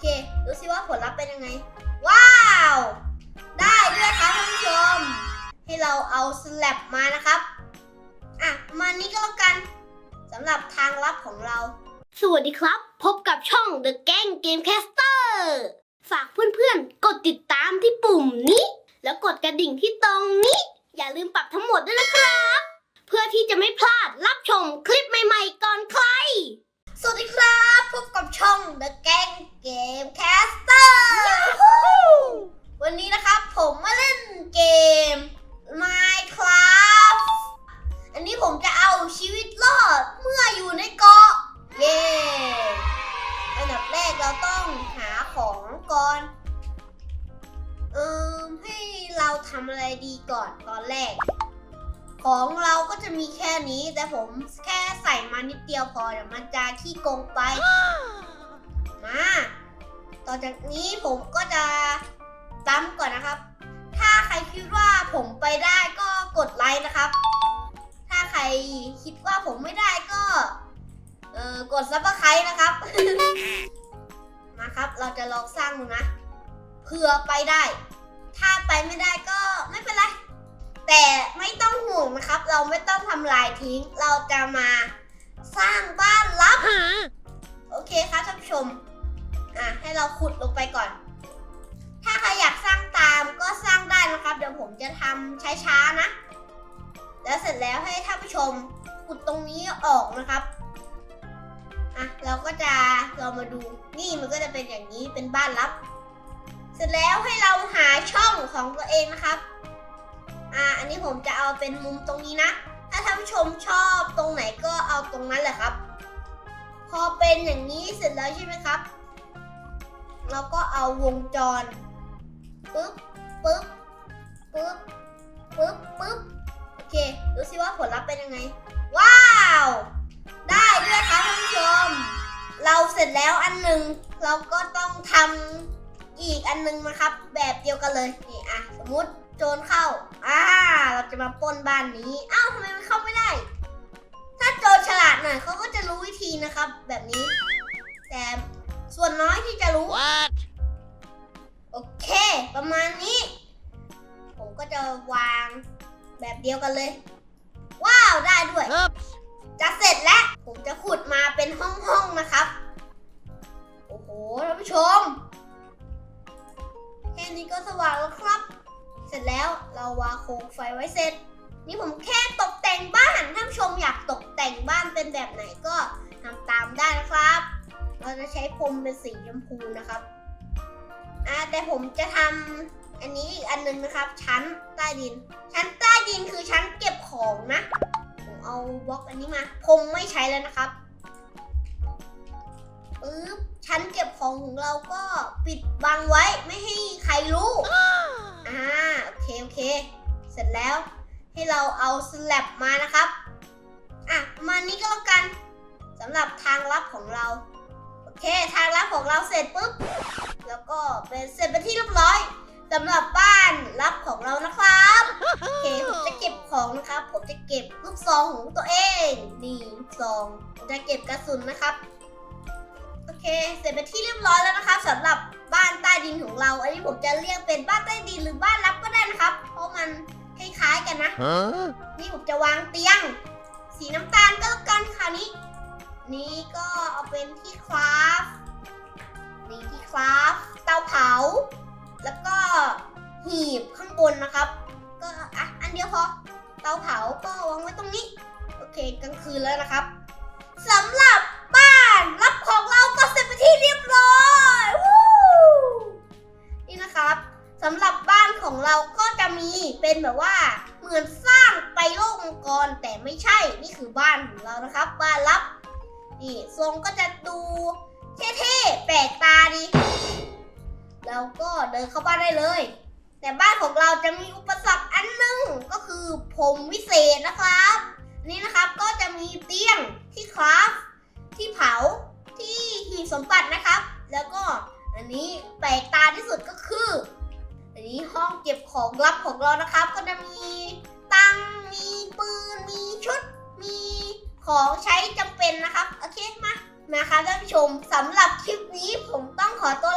เค ดูสิว่าผลลัพธ์เป็นยังไง ว้าว ได้ด้วยครับท่านผู้ชม ให้เราเอาสลับมานะครับ อะ มานี้ก็แล้วกันสำหรับทางลับของเรา สวัสดีครับ พบกับช่อง The Gang Gamecaster ฝากเพื่อนๆ กดติดตามที่ปุ่มนี้ แล้วกดกระดิ่งที่ตรงนี้ อย่าลืมปรับทั้งหมดด้วยนะครับ เพื่อที่จะไม่พลาดรับชมคลิปใหม่ๆก่อนใคร สวัสดีครับ พบกับช่อง The Gang Gamecaster วันนี้นะครับผมมาเล่นเกม Minecraft อันนี้ผมจะเอาชีวิตรอดเมื่ออยู่ในเกาะ เย้อันดับแรกเราต้องหาของก่อน เออให้เราทำอะไรดีก่อนตอนแรก ของเราก็จะมีแค่นี้ แต่ผมแค่ใส่มานิดเดียวพอเดี๋ยวมันจะขี้โกงไป มา ต่อจากนี้ผมก็จะตั้มก่อนนะครับ ถ้าใครคิดว่าผมไปได้ก็กดไลค์นะครับ ถ้าใครคิดว่าผมไม่ได้ก็เออกดซับสไครต์นะครับ มาครับ เราจะลองสร้างดูนะเผื่อไปได้ ถ้าไปไม่ได้ก็ไม่เป็นไร แต่ไม่ต้องห่วงนะครับ เราไม่ต้องทำลายทิ้ง เราจะมาสร้างบ้านลับ โอเคครับท่านผู้ชม อะให้เราขุดลงไปก่อน ถ้าใครอยากสร้างตามก็สร้างได้นะครับ เดี๋ยวผมจะทำช้าๆนะ แล้วเสร็จแล้วให้ท่านผู้ชมขุดตรงนี้ออกนะครับอะเราก็จะเรามาดูนี่มันก็จะเป็นอย่างนี้เป็นบ้านลับ เสร็จแล้วให้เราหาช่องของตัวเองนะครับอ่าอันนี้ผมจะเอาเป็นมุมตรงนี้นะ ถ้าท่านผู้ชมชอบตรงไหนก็เอาตรงนั้นแหละครับ พอเป็นอย่างนี้เสร็จแล้วใช่ไหมครับ เราก็เอาวงจรปึ๊บปึ๊บปึ๊บปึ๊บปึ๊บโอเค ดูสิว่าผลลัพธ์เป็นยังไง ว้าว ได้ด้วยครับท่านผู้ชม เราเสร็จแล้วอันหนึ่งเราก็ต้องทำอีกอันหนึงนะครับ แบบเดียวกันเลย นี่อะสมมุติโจรเข้า อ่า เราจะมาปล้นบ้านนี้ อ้าวทำไมมันเข้าไม่ได้ ถ้าโจรฉลาดหน่อยเขาก็จะรู้วิธีนะครับ แบบนี้ วนน้อยที่จะรู้ What? โอเค ประมาณนี้ ผมก็จะวางแบบเดียวกันเลย ว้าว ได้ด้วย Oops. จะเสร็จแล้ว ผมจะขุดมาเป็นห้องๆนะครับ โอ้โห ท่านผู้ชม แค่นี้ก็สว่างแล้วครับ เสร็จแล้วเราวางโคมไฟไว้เสร็จ นี่ผมแค่ตกแต่งบ้าน ท่านผู้ชมอยากตกแต่งบ้านเป็นแบบไหนก็ทำตามได้นะครับ เราจะใช้พรมเป็นสีชมพูนะครับ อ่าแต่ผมจะทำอันนี้อีกอันหนึงนะครับ ชั้นใต้ดิน ชั้นใต้ดินคือชั้นเก็บของนะ ผมเอาบล็อกอันนี้มาคงไม่ใช้แล้วนะครับปึ๊บชั้นเก็บของของเราก็ปิดบังไว้ไม่ให้ใครรู้อ่าโอเคโอเค เสร็จแล้วให้เราเอาสลับมานะครับ อะมานี้ก็แล้วกันสำหรับทางลับของเรา เคทางลับของเราเสร็จปุ๊บ แล้วก็เป็นเสร็จเป็นที่เรียบร้อยสำหรับบ้านลับของเรานะครับโอเคผมจะเก็บของนะครับ ผมจะเก็บลูกซองของตัวเองนี่ลูกซองผมจะเก็บกระสุนนะครับโอเค เสร็จเป็นที่เรียบร้อยแล้วนะครับสำหรับบ้านใต้ดินของเรา อันนี้ผมจะเรียกเป็นบ้านใต้ดินหรือบ้านลับก็ได้นะครับ เพราะมันคล้ายๆกันนะ Huh? นี่ผมจะวางเตียง สีน้ำตาลก็แล้วกันคราวนี้ นี่ก็เอาเป็นที่คราฟนี่ที่คราฟเตาเผา แล้วก็หีบข้างบนนะครับ ก็อะอันเดียวพอเตาเผาก็วางไว้ตรงนี้ โอเคกลางคืนแล้วนะครับสำหรับบ้านรับของเราก็เสร็จไปที่เรียบร้อยวู้นี่นะครับสำหรับบ้านของเราก็จะมีเป็นแบบว่าเหมือนสร้างไปโลกมังกรแต่ไม่ใช่นี่คือบ้านของเรานะครับ บ้านลับ นี่ทรงก็จะดูเท่ๆแปลกตาดี แล้วก็เดินเข้าบ้านได้เลย แต่บ้านของเราจะมีอุปสรรคอันหนึงก็คือผมวิเศษนะครับ นี่นะครับก็จะมีเตียงที่คราฟที่เผาที่หีบสมบัตินะครับ แล้วก็อันนี้แปลกตาที่สุดก็คือ อันนี้ห้องเก็บของลับของเรานะครับ ก็จะมี ของใช้จำเป็นนะครับ โอเคมานะครับท่านผู้ชมสำหรับคลิปนี้ผมต้องขอตัว